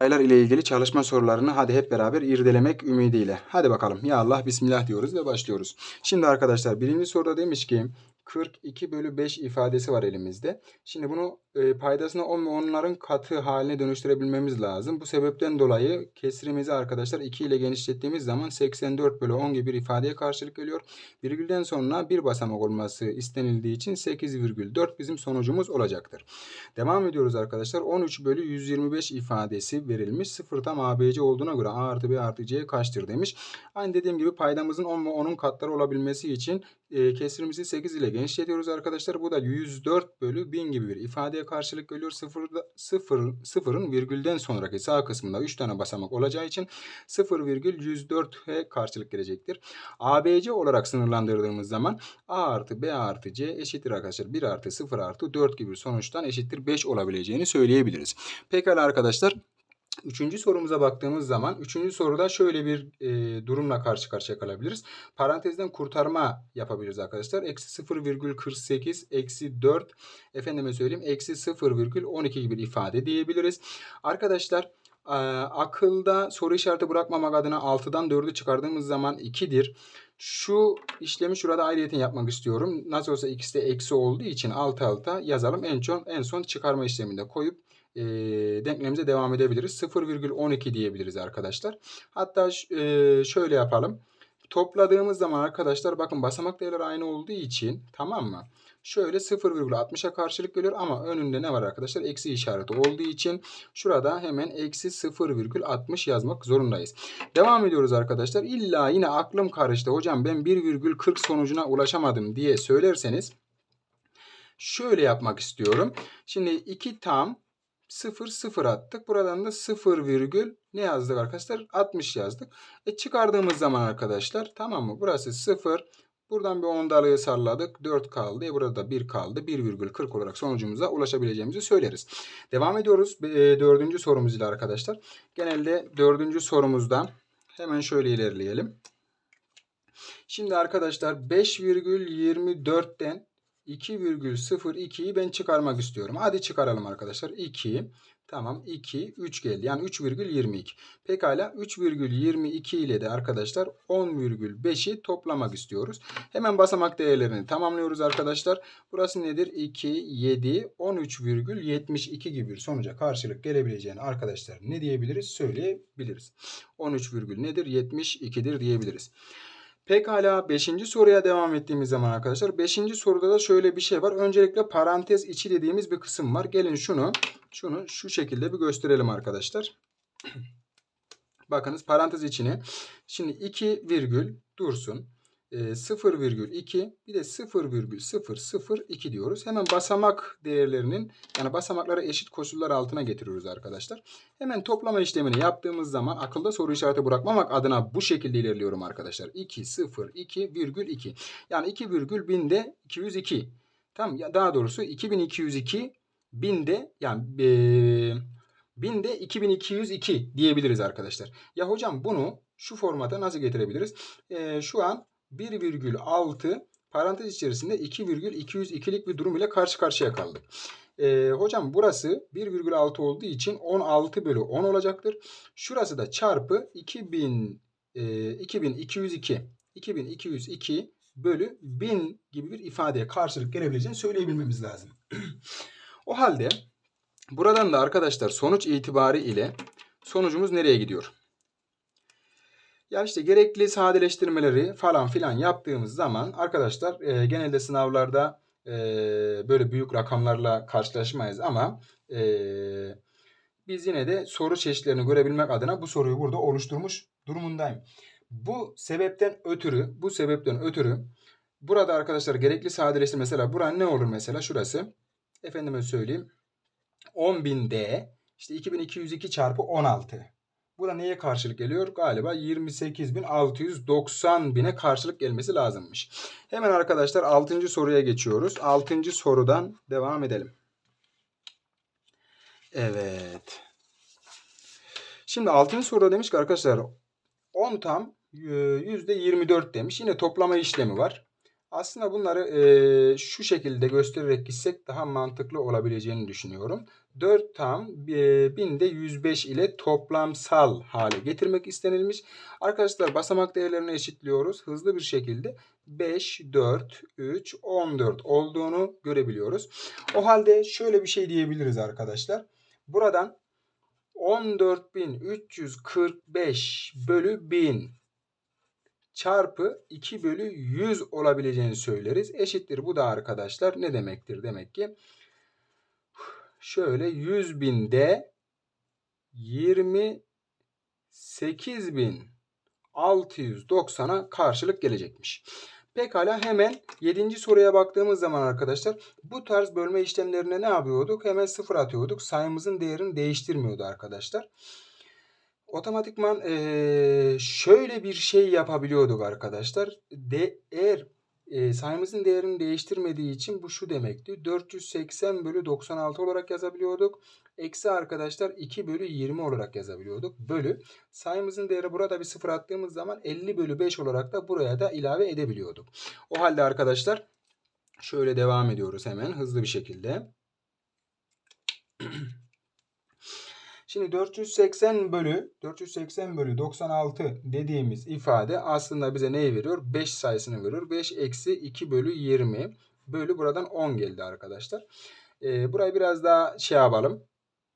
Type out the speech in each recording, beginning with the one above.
Sayılar ile ilgili çalışma sorularını hadi hep beraber irdelemek ümidiyle. Hadi bakalım. Ya Allah Bismillah diyoruz ve başlıyoruz. Şimdi arkadaşlar birinci soruda demiş ki 42 bölü 5 ifadesi var elimizde. Şimdi bunu e, paydasına 10 ve onların katı haline dönüştürebilmemiz lazım. Bu sebepten dolayı kesrimizi arkadaşlar 2 ile genişlettiğimiz zaman 84 bölü 10 gibi bir ifadeye karşılık geliyor. Virgülden sonra bir basamak olması istenildiği için 8,4 bizim sonucumuz olacaktır. Devam ediyoruz arkadaşlar. 13 bölü 125 ifadesi verilmiş. 0 tam ABC olduğuna göre A artı B artı C kaçtır demiş. Aynı dediğim gibi paydamızın 10 ve 10'un katları olabilmesi için e, kesrimizi 8 ile genişletiyoruz arkadaşlar. Bu da 104 bölü 1000 gibi bir ifadeye karşılık geliyor. 0'da 0 sıfırın virgülden sonraki sağ kısmında 3 tane basamak olacağı için 0,104'e karşılık gelecektir. ABC olarak sınırlandırdığımız zaman A artı B artı C eşittir arkadaşlar. 1 artı 0 artı 4 gibi sonuçtan eşittir 5 olabileceğini söyleyebiliriz. Pekala arkadaşlar. Üçüncü sorumuza baktığımız zaman üçüncü soruda şöyle bir e, durumla karşı karşıya kalabiliriz. Parantezden kurtarma yapabiliriz arkadaşlar. Eksi 0,48 eksi 4 efendime söyleyeyim eksi 0,12 gibi bir ifade diyebiliriz. Arkadaşlar e, akılda soru işareti bırakmamak adına 6'dan 4'ü çıkardığımız zaman 2'dir. Şu işlemi şurada ayrıyeten yapmak istiyorum. Nasıl olsa ikisi de eksi olduğu için alt alta yazalım. En son, en son çıkarma işleminde koyup e, denklemimize devam edebiliriz. 0,12 diyebiliriz arkadaşlar. Hatta e, şöyle yapalım. Topladığımız zaman arkadaşlar bakın basamak değerleri aynı olduğu için tamam mı? Şöyle 0,60'a karşılık geliyor ama önünde ne var arkadaşlar? Eksi işareti olduğu için şurada hemen eksi 0,60 yazmak zorundayız. Devam ediyoruz arkadaşlar. İlla yine aklım karıştı. Hocam ben 1,40 sonucuna ulaşamadım diye söylerseniz şöyle yapmak istiyorum. Şimdi 2 tam 0 0 attık. Buradan da 0 virgül ne yazdık arkadaşlar? 60 yazdık. E çıkardığımız zaman arkadaşlar tamam mı? Burası 0. Buradan bir ondalığı salladık. 4 kaldı. E burada da 1 kaldı. 1,40 olarak sonucumuza ulaşabileceğimizi söyleriz. Devam ediyoruz. E, dördüncü sorumuz ile arkadaşlar. Genelde dördüncü sorumuzda hemen şöyle ilerleyelim. Şimdi arkadaşlar 5,24'ten 2,02'yi ben çıkarmak istiyorum. Hadi çıkaralım arkadaşlar. 2 tamam 2 3 geldi. Yani 3,22. Pekala 3,22 ile de arkadaşlar 10,5'i toplamak istiyoruz. Hemen basamak değerlerini tamamlıyoruz arkadaşlar. Burası nedir? 2 7 13,72 gibi bir sonuca karşılık gelebileceğini arkadaşlar ne diyebiliriz? Söyleyebiliriz. 13, nedir? 72'dir diyebiliriz. Pekala 5. soruya devam ettiğimiz zaman arkadaşlar 5. soruda da şöyle bir şey var. Öncelikle parantez içi dediğimiz bir kısım var. Gelin şunu şunu şu şekilde bir gösterelim arkadaşlar. Bakınız parantez içini. Şimdi 2 virgül dursun. 0,2 bir de 0,002 diyoruz. Hemen basamak değerlerinin yani basamakları eşit koşullar altına getiriyoruz arkadaşlar. Hemen toplama işlemini yaptığımız zaman akılda soru işareti bırakmamak adına bu şekilde ilerliyorum arkadaşlar. 2, 0, 2, virgül 2. Yani 2 virgül binde 202. Tamam ya daha doğrusu 2202 binde yani e, binde 2202 diyebiliriz arkadaşlar. Ya hocam bunu şu formata nasıl getirebiliriz? E, şu an 1,6 parantez içerisinde 2,202'lik bir durum ile karşı karşıya kaldık. Ee, hocam burası 1,6 olduğu için 16 bölü 10 olacaktır. Şurası da çarpı 2000, e, 2202 2202 bölü 1000 gibi bir ifadeye karşılık gelebileceğini söyleyebilmemiz lazım. o halde buradan da arkadaşlar sonuç itibari ile sonucumuz nereye gidiyor? Ya işte gerekli sadeleştirmeleri falan filan yaptığımız zaman arkadaşlar e, genelde sınavlarda e, böyle büyük rakamlarla karşılaşmayız ama e, biz yine de soru çeşitlerini görebilmek adına bu soruyu burada oluşturmuş durumundayım. Bu sebepten ötürü, bu sebepten ötürü burada arkadaşlar gerekli sadeleştirme mesela bura ne olur mesela şurası. Efendime söyleyeyim 10.000D işte 2202 çarpı 16. Bu da neye karşılık geliyor? Galiba 28.690 bine karşılık gelmesi lazımmış. Hemen arkadaşlar 6. soruya geçiyoruz. 6. sorudan devam edelim. Evet. Şimdi 6. soruda demiş ki arkadaşlar 10 tam %24 demiş. Yine toplama işlemi var. Aslında bunları eee, şu şekilde göstererek gitsek daha mantıklı olabileceğini düşünüyorum. 4 tam eee, 1000'de 105 ile toplamsal hale getirmek istenilmiş. Arkadaşlar basamak değerlerini eşitliyoruz. Hızlı bir şekilde 5, 4, 3, 14 olduğunu görebiliyoruz. O halde şöyle bir şey diyebiliriz arkadaşlar. Buradan 14.345 bölü 1000 çarpı 2 bölü 100 olabileceğini söyleriz. Eşittir bu da arkadaşlar ne demektir? Demek ki şöyle 100 binde 28.690'a karşılık gelecekmiş. Pekala hemen 7. soruya baktığımız zaman arkadaşlar bu tarz bölme işlemlerine ne yapıyorduk? Hemen sıfır atıyorduk. Sayımızın değerini değiştirmiyordu arkadaşlar. Otomatikman şöyle bir şey yapabiliyorduk arkadaşlar. De, eğer e, sayımızın değerini değiştirmediği için bu şu demekti. 480 bölü 96 olarak yazabiliyorduk. Eksi arkadaşlar 2 bölü 20 olarak yazabiliyorduk. Bölü sayımızın değeri burada bir sıfır attığımız zaman 50 bölü 5 olarak da buraya da ilave edebiliyorduk. O halde arkadaşlar şöyle devam ediyoruz hemen hızlı bir şekilde. Şimdi 480 bölü 480 bölü 96 dediğimiz ifade aslında bize neyi veriyor? 5 sayısını veriyor. 5 eksi 2 bölü 20 bölü buradan 10 geldi arkadaşlar. Ee, burayı biraz daha şey yapalım.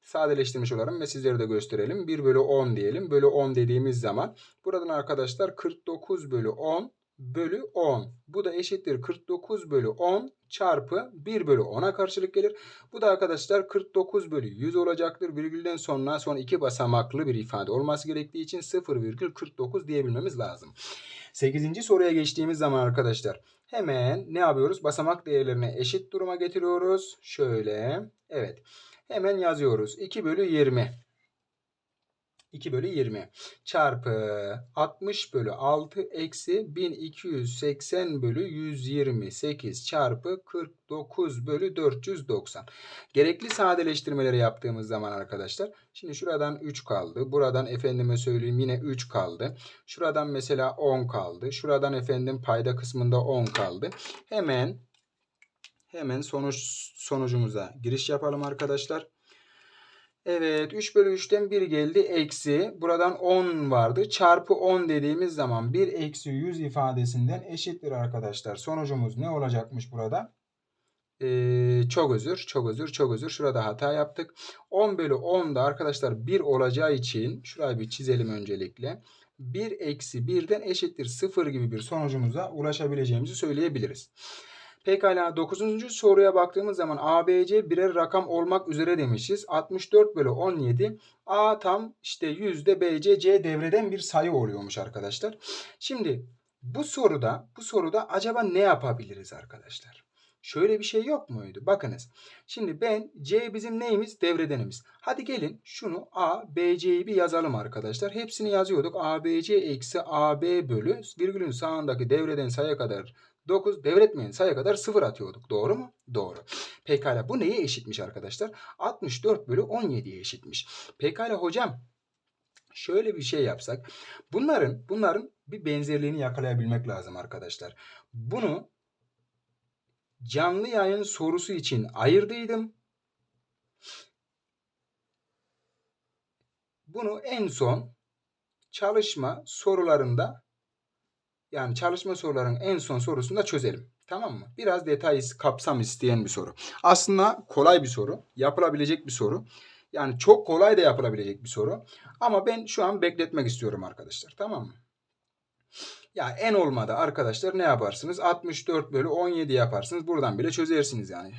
Sadeleştirmiş olalım ve sizlere de gösterelim. 1 bölü 10 diyelim. Bölü 10 dediğimiz zaman buradan arkadaşlar 49 bölü 10 bölü 10. Bu da eşittir 49 bölü 10 çarpı 1 bölü 10'a karşılık gelir. Bu da arkadaşlar 49 bölü 100 olacaktır. Virgülden sonra son iki basamaklı bir ifade olması gerektiği için 0,49 diyebilmemiz lazım. 8. soruya geçtiğimiz zaman arkadaşlar hemen ne yapıyoruz? Basamak değerlerini eşit duruma getiriyoruz. Şöyle evet hemen yazıyoruz. 2 bölü 20. 2 bölü 20 çarpı 60 bölü 6 eksi 1280 bölü 128 çarpı 49 bölü 490. Gerekli sadeleştirmeleri yaptığımız zaman arkadaşlar şimdi şuradan 3 kaldı. Buradan efendime söyleyeyim yine 3 kaldı. Şuradan mesela 10 kaldı. Şuradan efendim payda kısmında 10 kaldı. Hemen hemen sonuç sonucumuza giriş yapalım arkadaşlar. Evet 3 bölü 3'ten 1 geldi eksi. Buradan 10 vardı. Çarpı 10 dediğimiz zaman 1 eksi 100 ifadesinden eşittir arkadaşlar. Sonucumuz ne olacakmış burada? Ee, çok özür, çok özür, çok özür. Şurada hata yaptık. 10 bölü 10 da arkadaşlar 1 olacağı için şurayı bir çizelim öncelikle. 1 eksi 1'den eşittir 0 gibi bir sonucumuza ulaşabileceğimizi söyleyebiliriz. Pekala 9. soruya baktığımız zaman ABC birer rakam olmak üzere demişiz. 64 bölü 17 A tam işte yüzde BC C devreden bir sayı oluyormuş arkadaşlar. Şimdi bu soruda bu soruda acaba ne yapabiliriz arkadaşlar? Şöyle bir şey yok muydu? Bakınız. Şimdi ben C bizim neyimiz? Devredenimiz. Hadi gelin şunu A, B, C'yi bir yazalım arkadaşlar. Hepsini yazıyorduk. A, B, C eksi A, B bölü virgülün sağındaki devreden sayıya kadar 9 devretmeyen sayıya kadar 0 atıyorduk. Doğru mu? Doğru. Pekala bu neye eşitmiş arkadaşlar? 64 bölü 17'ye eşitmiş. Pekala hocam şöyle bir şey yapsak. Bunların bunların bir benzerliğini yakalayabilmek lazım arkadaşlar. Bunu canlı yayın sorusu için ayırdıydım. Bunu en son çalışma sorularında yani çalışma sorularının en son sorusunda çözelim. Tamam mı? Biraz detay kapsam isteyen bir soru. Aslında kolay bir soru. Yapılabilecek bir soru. Yani çok kolay da yapılabilecek bir soru. Ama ben şu an bekletmek istiyorum arkadaşlar. Tamam mı? Ya en olmadı arkadaşlar ne yaparsınız? 64 bölü 17 yaparsınız. Buradan bile çözersiniz yani.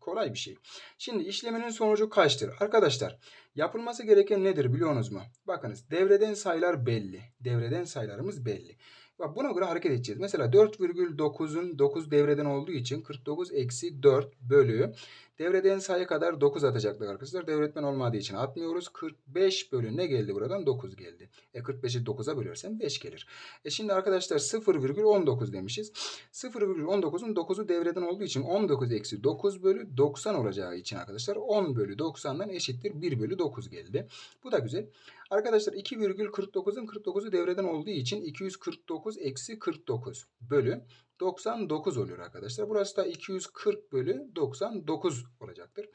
Kolay bir şey. Şimdi işleminin sonucu kaçtır? Arkadaşlar yapılması gereken nedir biliyorsunuz mu? Bakınız devreden sayılar belli. Devreden sayılarımız belli. Bak buna göre hareket edeceğiz. Mesela 4,9'un 9 devreden olduğu için 49 eksi 4 bölü devreden sayı kadar 9 atacaklar arkadaşlar. Devretmen olmadığı için atmıyoruz. 45 bölü ne geldi buradan? 9 geldi. E 45'i 9'a bölersem 5 gelir. E şimdi arkadaşlar 0,19 demişiz. 0,19'un 9'u devreden olduğu için 19 eksi 9 bölü 90 olacağı için arkadaşlar 10 bölü 90'dan eşittir 1 bölü 9 geldi. Bu da güzel. Arkadaşlar 2,49'un 49'u devreden olduğu için 249 eksi 49 bölü 99 oluyor arkadaşlar. Burası da 240 bölü 99 olacaktır.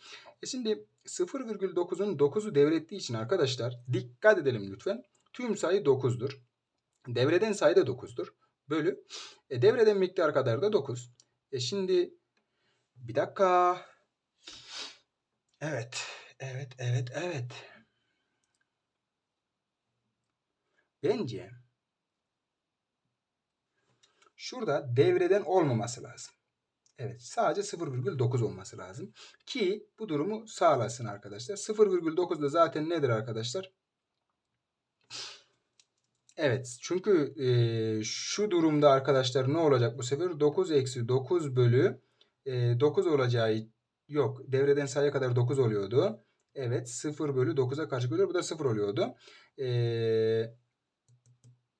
E şimdi 0,9'un 9'u devrettiği için arkadaşlar dikkat edelim lütfen. Tüm sayı 9'dur. Devreden sayı da 9'dur. Bölü. E, devreden miktar kadar da 9. E şimdi bir dakika. Evet. Evet, evet, evet. Bence şurada devreden olmaması lazım. Evet, sadece 0,9 olması lazım. Ki bu durumu sağlasın arkadaşlar. 0,9 da zaten nedir arkadaşlar? Evet, çünkü e, şu durumda arkadaşlar ne olacak bu sefer? 9 eksi 9 bölü e, 9 olacağı yok. Devreden sayıya kadar 9 oluyordu. Evet 0 bölü 9'a karşı bölüyor. Bu da 0 oluyordu. E,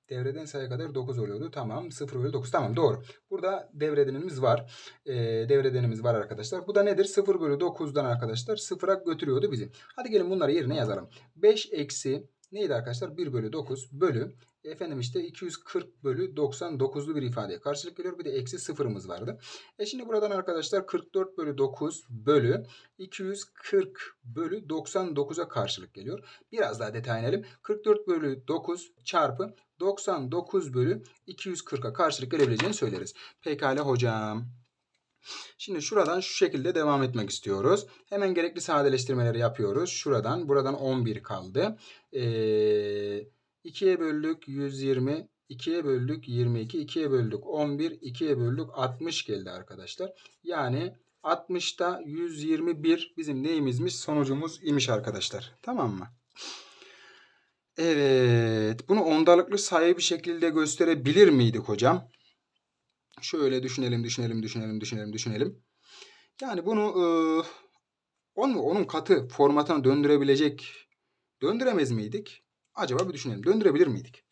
devreden sayıya kadar 9 oluyordu. Tamam 0 bölü 9. Tamam doğru. Burada devredenimiz var. E, devredenimiz var arkadaşlar. Bu da nedir? 0 bölü 9'dan arkadaşlar 0'a götürüyordu bizi. Hadi gelin bunları yerine yazalım. 5 eksi neydi arkadaşlar? 1 bölü 9 bölü efendim işte 240 bölü 99'lu bir ifadeye karşılık geliyor. Bir de eksi sıfırımız vardı. E şimdi buradan arkadaşlar 44 bölü 9 bölü 240 bölü 99'a karşılık geliyor. Biraz daha detay inelim. 44 bölü 9 çarpı 99 bölü 240'a karşılık gelebileceğini söyleriz. Pekala hocam. Şimdi şuradan şu şekilde devam etmek istiyoruz. Hemen gerekli sadeleştirmeleri yapıyoruz. Şuradan buradan 11 kaldı. Eee 2'ye böldük 120, 2'ye böldük 22, 2'ye böldük 11, 2'ye böldük 60 geldi arkadaşlar. Yani 60'ta 121 bizim neyimizmiş? Sonucumuz imiş arkadaşlar. Tamam mı? Evet. Bunu ondalıklı sayı bir şekilde gösterebilir miydik hocam? Şöyle düşünelim, düşünelim, düşünelim, düşünelim, düşünelim. Yani bunu e, onun, onun katı formatına döndürebilecek, döndüremez miydik? Acaba bir düşünelim. Döndürebilir miydik?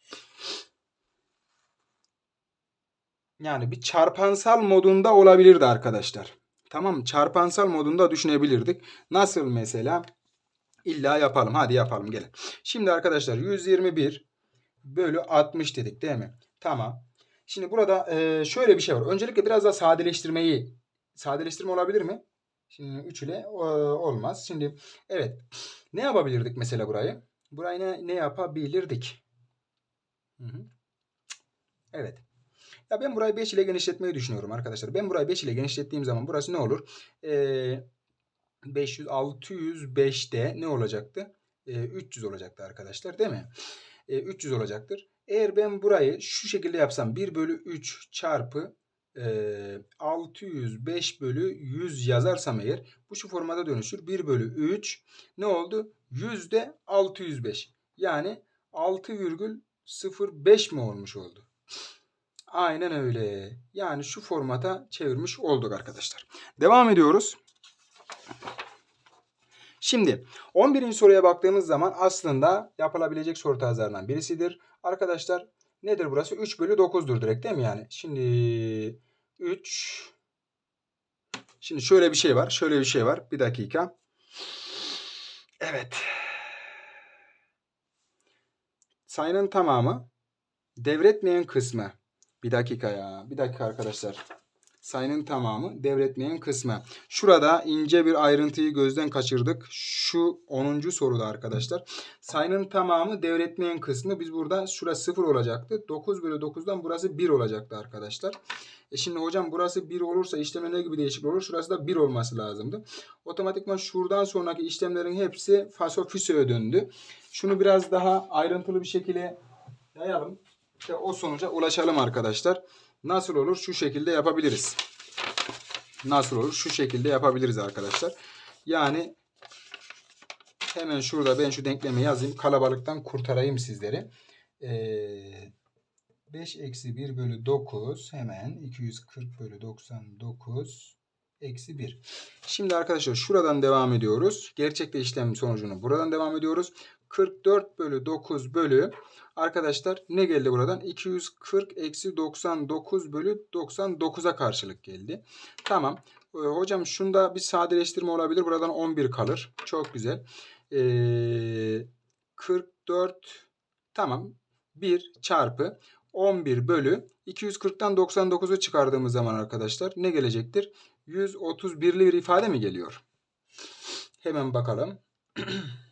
Yani bir çarpansal modunda olabilirdi arkadaşlar. Tamam Çarpansal modunda düşünebilirdik. Nasıl mesela? İlla yapalım. Hadi yapalım gelin. Şimdi arkadaşlar 121 bölü 60 dedik değil mi? Tamam. Şimdi burada e, şöyle bir şey var. Öncelikle biraz daha sadeleştirmeyi sadeleştirme olabilir mi? Şimdi 3 ile e, olmaz. Şimdi evet. Ne yapabilirdik mesela burayı? Burayı ne, ne yapabilirdik? Hı hı. Evet. Ya ben burayı 5 ile genişletmeyi düşünüyorum arkadaşlar. Ben burayı 5 ile genişlettiğim zaman burası ne olur? Ee, 500, 605'te ne olacaktı? Ee, 300 olacaktı arkadaşlar değil mi? Ee, 300 olacaktır. Eğer ben burayı şu şekilde yapsam 1 bölü 3 çarpı e, 605 bölü 100 yazarsam eğer bu şu formata dönüşür. 1 bölü 3 ne oldu? Yüzde 605. Yani 6,05 mi olmuş oldu? Aynen öyle. Yani şu formata çevirmiş olduk arkadaşlar. Devam ediyoruz. Şimdi 11. soruya baktığımız zaman aslında yapılabilecek soru tarzlarından birisidir. Arkadaşlar nedir burası? 3 bölü 9'dur direkt değil mi yani? Şimdi 3 Şimdi şöyle bir şey var. Şöyle bir şey var. Bir dakika. Evet. Sayının tamamı devretmeyen kısmı. Bir dakika ya. Bir dakika arkadaşlar. Sayının tamamı devretmeyen kısmı. Şurada ince bir ayrıntıyı gözden kaçırdık. Şu 10. soruda arkadaşlar. Sayının tamamı devretmeyen kısmı. Biz burada şurası 0 olacaktı. 9 bölü 9'dan burası 1 olacaktı arkadaşlar. E şimdi hocam burası 1 olursa işleme ne gibi değişik olur? Şurası da 1 olması lazımdı. Otomatikman şuradan sonraki işlemlerin hepsi fasofisoya döndü. Şunu biraz daha ayrıntılı bir şekilde yayalım. İşte o sonuca ulaşalım arkadaşlar. Nasıl olur? Şu şekilde yapabiliriz. Nasıl olur? Şu şekilde yapabiliriz arkadaşlar. Yani hemen şurada ben şu denklemi yazayım. Kalabalıktan kurtarayım sizleri. Ee, 5 eksi 1 bölü 9 hemen 240 bölü 99 eksi 1. Şimdi arkadaşlar şuradan devam ediyoruz. Gerçekte işlem sonucunu buradan devam ediyoruz. 44 bölü 9 bölü arkadaşlar ne geldi buradan? 240 eksi 99 bölü 99'a karşılık geldi. Tamam. Ee, hocam şunda bir sadeleştirme olabilir. Buradan 11 kalır. Çok güzel. Ee, 44 tamam 1 çarpı 11 bölü 240'tan 99'u çıkardığımız zaman arkadaşlar ne gelecektir? 131'li bir ifade mi geliyor? Hemen bakalım.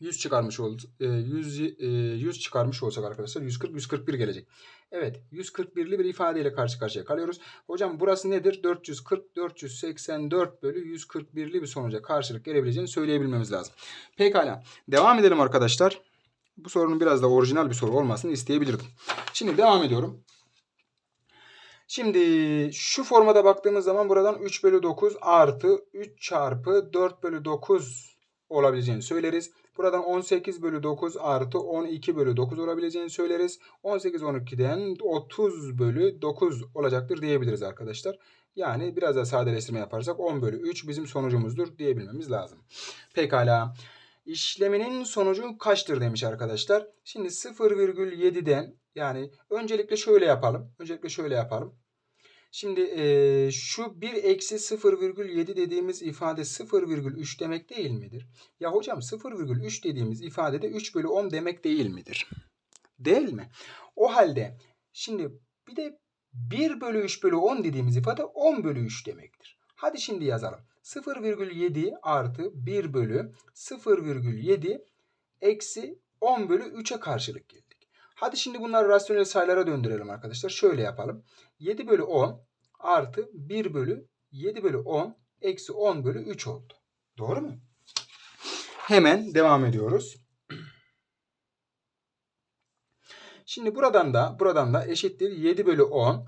100 çıkarmış ol, e, 100, e, 100 çıkarmış olsak arkadaşlar 140 141 gelecek. Evet 141'li bir ifadeyle karşı karşıya kalıyoruz. Hocam burası nedir? 440 484 bölü 141'li bir sonuca karşılık gelebileceğini söyleyebilmemiz lazım. Pekala devam edelim arkadaşlar. Bu sorunun biraz da orijinal bir soru olmasını isteyebilirdim. Şimdi devam ediyorum. Şimdi şu formada baktığımız zaman buradan 3 bölü 9 artı 3 çarpı 4 bölü 9 olabileceğini söyleriz. Buradan 18 bölü 9 artı 12 bölü 9 olabileceğini söyleriz. 18 12'den 30 bölü 9 olacaktır diyebiliriz arkadaşlar. Yani biraz daha sadeleştirme yaparsak 10 bölü 3 bizim sonucumuzdur diyebilmemiz lazım. Pekala. İşleminin sonucu kaçtır demiş arkadaşlar. Şimdi 0,7'den yani öncelikle şöyle yapalım. Öncelikle şöyle yapalım. Şimdi e, şu 1 eksi 0,7 dediğimiz ifade 0,3 demek değil midir? Ya hocam 0,3 dediğimiz ifadede 3 bölü 10 demek değil midir? Değil mi? O halde şimdi bir de 1 bölü 3 bölü 10 dediğimiz ifade 10 bölü 3 demektir. Hadi şimdi yazalım. 0,7 artı 1 bölü 0,7 eksi 10 bölü 3'e karşılık geldik. Hadi şimdi bunları rasyonel sayılara döndürelim arkadaşlar. Şöyle yapalım. 7 bölü 10 artı 1 bölü 7 bölü 10 eksi 10 bölü 3 oldu. Doğru mu? Hemen devam ediyoruz. Şimdi buradan da buradan da eşittir 7 bölü 10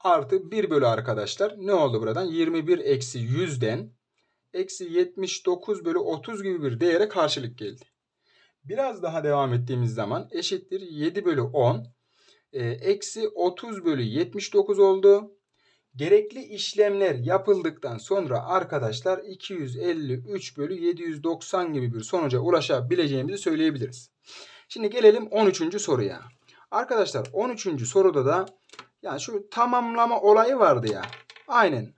artı 1 bölü arkadaşlar. Ne oldu buradan? 21 eksi 100'den eksi 79 bölü 30 gibi bir değere karşılık geldi. Biraz daha devam ettiğimiz zaman eşittir 7 bölü 10 e, eksi 30 bölü 79 oldu. Gerekli işlemler yapıldıktan sonra arkadaşlar 253 bölü 790 gibi bir sonuca ulaşabileceğimizi söyleyebiliriz. Şimdi gelelim 13. soruya. Arkadaşlar 13. soruda da yani şu tamamlama olayı vardı ya. Aynen.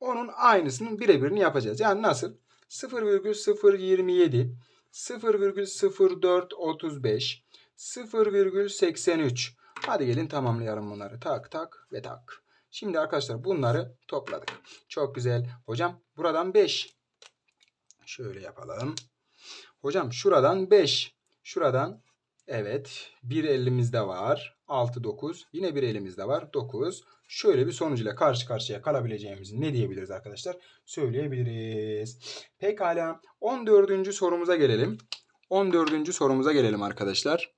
Onun aynısının birebirini yapacağız. Yani nasıl? 0,027 0,0435 0,83 Hadi gelin tamamlayalım bunları. Tak tak ve tak. Şimdi arkadaşlar bunları topladık. Çok güzel. Hocam buradan 5. Şöyle yapalım. Hocam şuradan 5. Şuradan evet bir elimizde var. 6 9. Yine bir elimizde var. 9. Şöyle bir sonuç ile karşı karşıya kalabileceğimizi ne diyebiliriz arkadaşlar? Söyleyebiliriz. Pekala 14. sorumuza gelelim. 14. sorumuza gelelim arkadaşlar.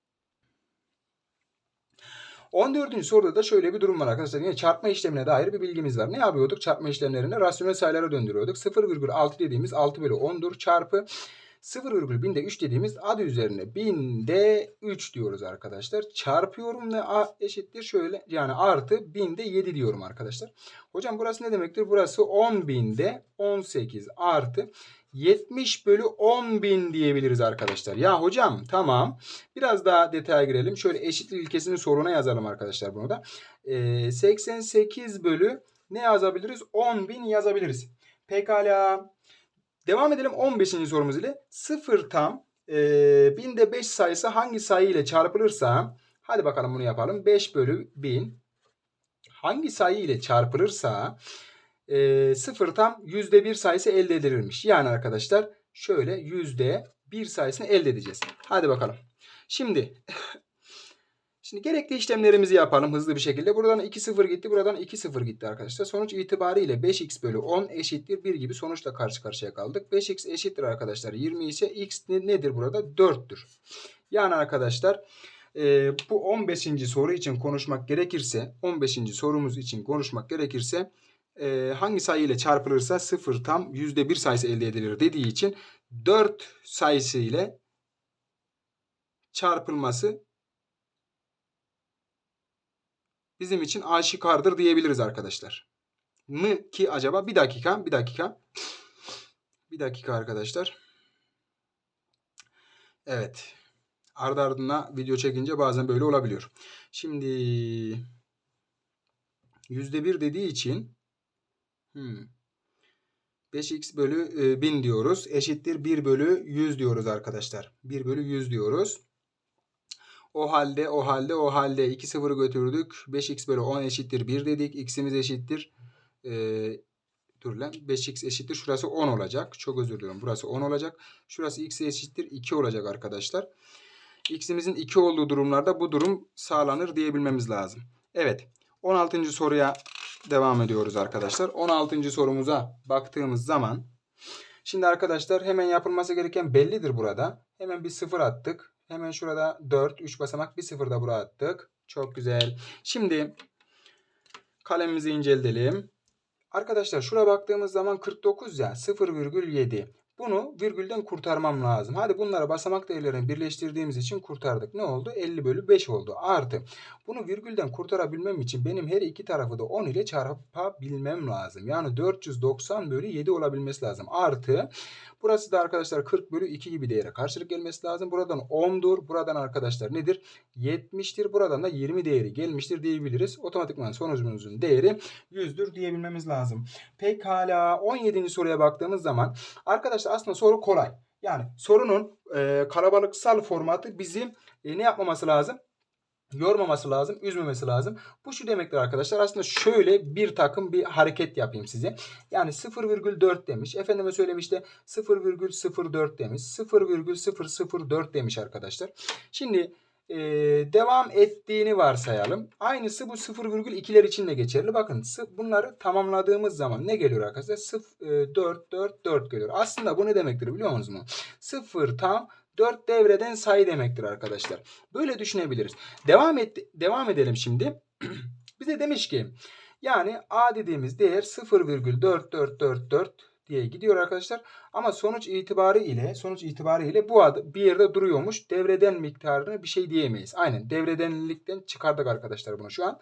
14. soruda da şöyle bir durum var arkadaşlar. Yine çarpma işlemine dair bir bilgimiz var. Ne yapıyorduk? Çarpma işlemlerinde rasyonel sayılara döndürüyorduk. 0,6 dediğimiz 6 bölü 10'dur. Çarpı 0,1000'de 3 dediğimiz adı üzerine 1000'de 3 diyoruz arkadaşlar. Çarpıyorum ve a eşittir şöyle yani artı 1000'de 7 diyorum arkadaşlar. Hocam burası ne demektir? Burası 10.000'de 18 artı 70 bölü 10 bin diyebiliriz arkadaşlar. Ya hocam tamam. Biraz daha detaya girelim. Şöyle eşitlik ilkesinin soruna yazalım arkadaşlar bunu da. Ee, 88 bölü ne yazabiliriz? 10 bin yazabiliriz. Pekala. Devam edelim 15. sorumuz ile. 0 tam e, binde 5 sayısı hangi sayı ile çarpılırsa hadi bakalım bunu yapalım. 5 bölü 1000 hangi sayı ile çarpılırsa e, sıfır tam yüzde bir sayısı elde edilirmiş. Yani arkadaşlar şöyle yüzde bir sayısını elde edeceğiz. Hadi bakalım. Şimdi Şimdi gerekli işlemlerimizi yapalım hızlı bir şekilde. Buradan 2 0 gitti. Buradan 2 0 gitti arkadaşlar. Sonuç itibariyle 5x bölü 10 eşittir 1 gibi sonuçla karşı karşıya kaldık. 5x eşittir arkadaşlar 20 ise x nedir burada? 4'tür. Yani arkadaşlar e, bu 15. soru için konuşmak gerekirse 15. sorumuz için konuşmak gerekirse e, hangi sayı ile çarpılırsa 0 tam %1 sayısı elde edilir dediği için 4 sayısı ile çarpılması bizim için aşikardır diyebiliriz arkadaşlar. Mı ki acaba? Bir dakika, bir dakika. Bir dakika arkadaşlar. Evet. Ardı ardına video çekince bazen böyle olabiliyor. Şimdi %1 dediği için Hmm. 5x bölü e, 1000 diyoruz. Eşittir 1 bölü 100 diyoruz arkadaşlar. 1 bölü 100 diyoruz. O halde o halde o halde 2 sıfırı götürdük. 5x bölü 10 eşittir 1 dedik. x'imiz eşittir. E, dur lan 5x eşittir. Şurası 10 olacak. Çok özür diliyorum. Burası 10 olacak. Şurası x eşittir 2 olacak arkadaşlar. x'imizin 2 olduğu durumlarda bu durum sağlanır diyebilmemiz lazım. Evet. 16. soruya devam ediyoruz arkadaşlar. 16. sorumuza baktığımız zaman şimdi arkadaşlar hemen yapılması gereken bellidir burada. Hemen bir sıfır attık. Hemen şurada 4, 3 basamak bir sıfır da buraya attık. Çok güzel. Şimdi kalemimizi inceleyelim. Arkadaşlar şuraya baktığımız zaman 49 ya 0,7. Bunu virgülden kurtarmam lazım. Hadi bunları basamak değerlerini birleştirdiğimiz için kurtardık. Ne oldu? 50 bölü 5 oldu. Artı. Bunu virgülden kurtarabilmem için benim her iki tarafı da 10 ile çarpabilmem lazım. Yani 490 bölü 7 olabilmesi lazım. Artı. Burası da arkadaşlar 40 bölü 2 gibi değere karşılık gelmesi lazım. Buradan 10'dur. Buradan arkadaşlar nedir? 70'tir. Buradan da 20 değeri gelmiştir diyebiliriz. Otomatikman sonucumuzun değeri 100'dür diyebilmemiz lazım. Pekala 17. soruya baktığımız zaman arkadaşlar aslında soru kolay. Yani sorunun e, kalabalıksal formatı bizim e, ne yapmaması lazım? yormaması lazım, üzmemesi lazım. Bu şu demektir arkadaşlar. Aslında şöyle bir takım bir hareket yapayım size. Yani 0,4 demiş. Efendime söyleyeyim işte 0,04 demiş. 0,004 demiş arkadaşlar. Şimdi e, devam ettiğini varsayalım. Aynısı bu 0,2'ler için de geçerli. Bakın bunları tamamladığımız zaman ne geliyor arkadaşlar? 0, e, 4, 4, 4 geliyor. Aslında bu ne demektir biliyor musunuz mu? 0 tam 4 devreden sayı demektir arkadaşlar. Böyle düşünebiliriz. Devam et devam edelim şimdi. Bize demiş ki yani a dediğimiz değer 0,4444 diye gidiyor arkadaşlar. Ama sonuç itibarı ile sonuç itibarı ile bu adı bir yerde duruyormuş. Devreden miktarını bir şey diyemeyiz. Aynen devredenlikten çıkardık arkadaşlar bunu şu an.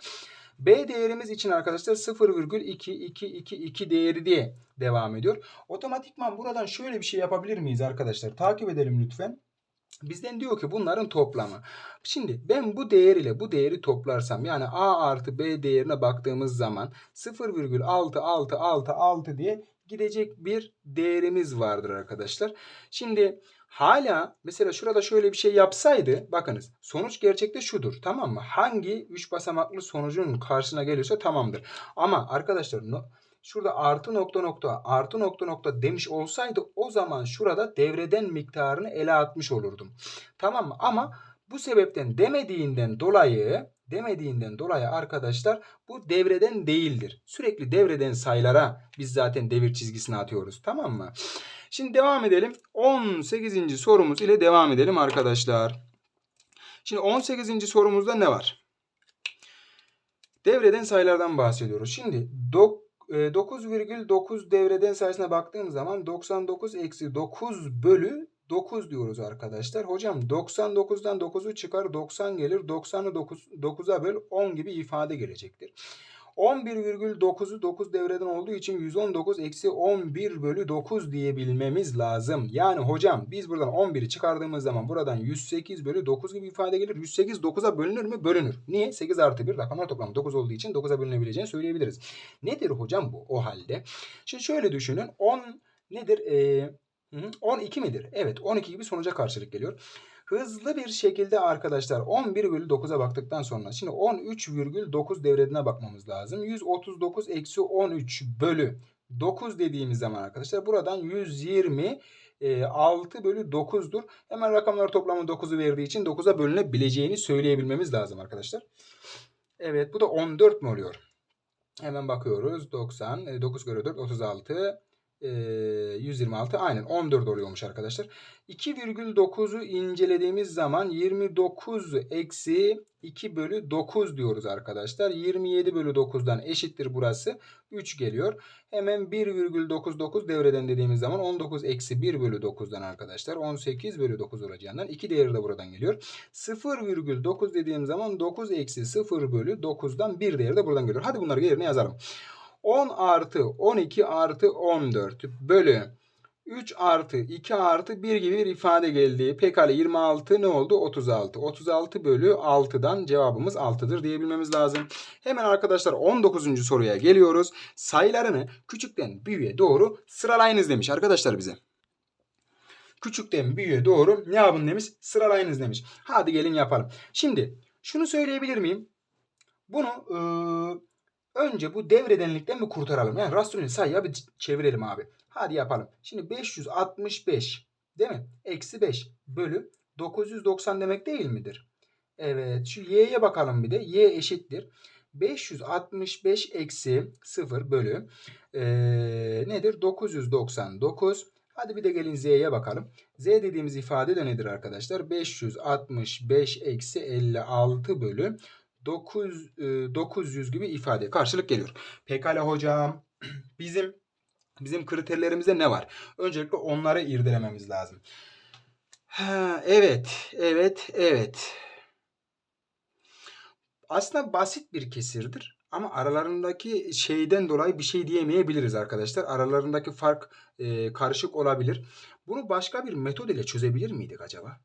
B değerimiz için arkadaşlar 0,2222 değeri diye devam ediyor. Otomatikman buradan şöyle bir şey yapabilir miyiz arkadaşlar? Takip edelim lütfen. Bizden diyor ki bunların toplamı. Şimdi ben bu değer ile bu değeri toplarsam yani A artı B değerine baktığımız zaman 0,6666 diye gidecek bir değerimiz vardır arkadaşlar. Şimdi hala mesela şurada şöyle bir şey yapsaydı bakınız sonuç gerçekte şudur tamam mı? Hangi 3 basamaklı sonucun karşısına geliyorsa tamamdır. Ama arkadaşlar şurada artı nokta nokta artı nokta nokta demiş olsaydı o zaman şurada devreden miktarını ele atmış olurdum. Tamam mı? Ama bu sebepten demediğinden dolayı demediğinden dolayı arkadaşlar bu devreden değildir. Sürekli devreden sayılara biz zaten devir çizgisini atıyoruz. Tamam mı? Şimdi devam edelim. 18. sorumuz ile devam edelim arkadaşlar. Şimdi 18. sorumuzda ne var? Devreden sayılardan bahsediyoruz. Şimdi 9,9 e, devreden sayısına baktığım zaman 99 eksi 9 bölü 9 diyoruz arkadaşlar. Hocam 99'dan 9'u çıkar 90 gelir. 90'ı 9, 9'a böl 10 gibi ifade gelecektir. 11,9'u 9 devreden olduğu için 119 eksi 11 bölü 9 diyebilmemiz lazım. Yani hocam biz buradan 11'i çıkardığımız zaman buradan 108 bölü 9 gibi ifade gelir. 108 9'a bölünür mü? Bölünür. Niye? 8 artı 1 rakamlar toplamı 9 olduğu için 9'a bölünebileceğini söyleyebiliriz. Nedir hocam bu o halde? Şimdi şöyle düşünün. 10 nedir? Ee, 12 midir? Evet 12 gibi sonuca karşılık geliyor. Hızlı bir şekilde arkadaşlar 11,9'a baktıktan sonra şimdi 13,9 devredine bakmamız lazım. 139 eksi 13 bölü 9 dediğimiz zaman arkadaşlar buradan 120 6 bölü 9'dur. Hemen rakamlar toplamı 9'u verdiği için 9'a bölünebileceğini söyleyebilmemiz lazım arkadaşlar. Evet bu da 14 mi oluyor? Hemen bakıyoruz. 90, 9 kere 4, 36. 126 aynen 14 oluyormuş arkadaşlar. 2,9'u incelediğimiz zaman 29 eksi 2 bölü 9 diyoruz arkadaşlar. 27 bölü 9'dan eşittir burası. 3 geliyor. Hemen 1,99 devreden dediğimiz zaman 19 eksi 1 bölü 9'dan arkadaşlar. 18 bölü 9 olacağından 2 değeri de buradan geliyor. 0,9 dediğim zaman 9 eksi 0 bölü 9'dan 1 değeri de buradan geliyor. Hadi bunları yerine yazalım. 10 artı 12 artı 14 bölü 3 artı 2 artı 1 gibi bir ifade geldi. Pekala 26 ne oldu? 36. 36 bölü 6'dan cevabımız 6'dır diyebilmemiz lazım. Hemen arkadaşlar 19. soruya geliyoruz. Sayılarını küçükten büyüğe doğru sıralayınız demiş arkadaşlar bize. Küçükten büyüğe doğru ne yapın demiş? Sıralayınız demiş. Hadi gelin yapalım. Şimdi şunu söyleyebilir miyim? Bunu eee, önce bu devredenlikten mi kurtaralım? Yani rasyonel sayıya bir çevirelim abi. Hadi yapalım. Şimdi 565 değil mi? Eksi 5 bölü 990 demek değil midir? Evet. Şu y'ye bakalım bir de. y eşittir. 565 eksi 0 bölü eee, nedir? 999. Hadi bir de gelin z'ye bakalım. z dediğimiz ifade de nedir arkadaşlar? 565 eksi 56 bölü 9, e, 900 gibi ifade karşılık geliyor. Pekala hocam. Bizim bizim kriterlerimizde ne var? Öncelikle onları irdelememiz lazım. Ha, evet, evet, evet. Aslında basit bir kesirdir. Ama aralarındaki şeyden dolayı bir şey diyemeyebiliriz arkadaşlar. Aralarındaki fark e, karışık olabilir. Bunu başka bir metod ile çözebilir miydik acaba?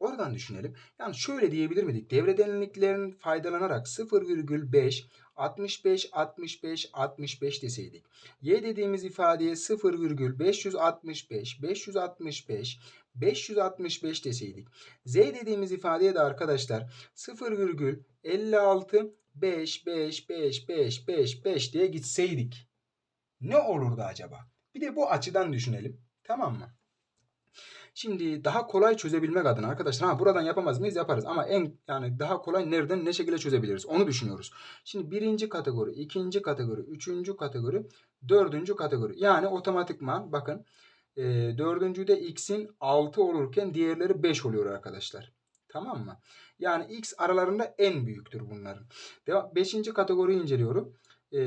Oradan düşünelim. Yani şöyle diyebilir miydik? Devredenliklerin faydalanarak 0,5 65 65 65 deseydik. Y dediğimiz ifadeye 0,565 565 565 deseydik. Z dediğimiz ifadeye de arkadaşlar 0,56 5 5 5 5 5 5 diye gitseydik. Ne olurdu acaba? Bir de bu açıdan düşünelim. Tamam mı? Şimdi daha kolay çözebilmek adına arkadaşlar ha buradan yapamaz mıyız yaparız ama en yani daha kolay nereden ne şekilde çözebiliriz onu düşünüyoruz. Şimdi birinci kategori, ikinci kategori, üçüncü kategori, dördüncü kategori yani otomatikman bakın e, dördüncüde x'in 6 olurken diğerleri 5 oluyor arkadaşlar. Tamam mı? Yani x aralarında en büyüktür bunların. Devam, beşinci kategoriyi inceliyorum. E,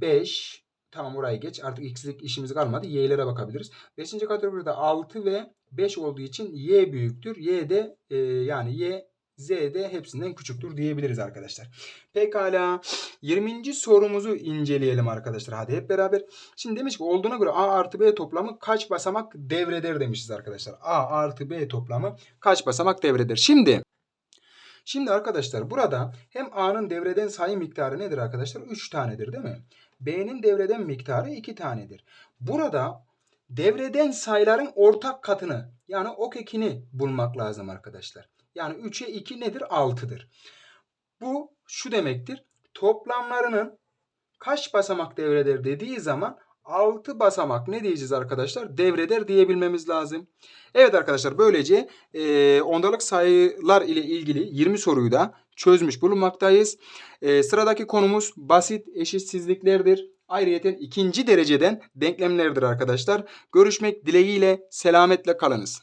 5 Tamam orayı geç. Artık x'lik işimiz kalmadı. Y'lere bakabiliriz. Beşinci kategoride 6 ve 5 olduğu için y büyüktür. Y de e, yani y z de hepsinden küçüktür diyebiliriz arkadaşlar. Pekala 20. sorumuzu inceleyelim arkadaşlar. Hadi hep beraber. Şimdi demiş ki olduğuna göre a artı b toplamı kaç basamak devreder demişiz arkadaşlar. a artı b toplamı kaç basamak devreder. Şimdi Şimdi arkadaşlar burada hem a'nın devreden sayı miktarı nedir arkadaşlar? 3 tanedir değil mi? B'nin devreden miktarı 2 tanedir. Burada devreden sayıların ortak katını yani ok ekini bulmak lazım arkadaşlar. Yani 3'e 2 nedir? 6'dır. Bu şu demektir. Toplamlarının kaç basamak devreder dediği zaman 6 basamak ne diyeceğiz arkadaşlar? Devreder diyebilmemiz lazım. Evet arkadaşlar böylece e, ondalık sayılar ile ilgili 20 soruyu da çözmüş bulunmaktayız. E, sıradaki konumuz basit eşitsizliklerdir. Ayrıca ikinci dereceden denklemlerdir arkadaşlar. Görüşmek dileğiyle selametle kalınız.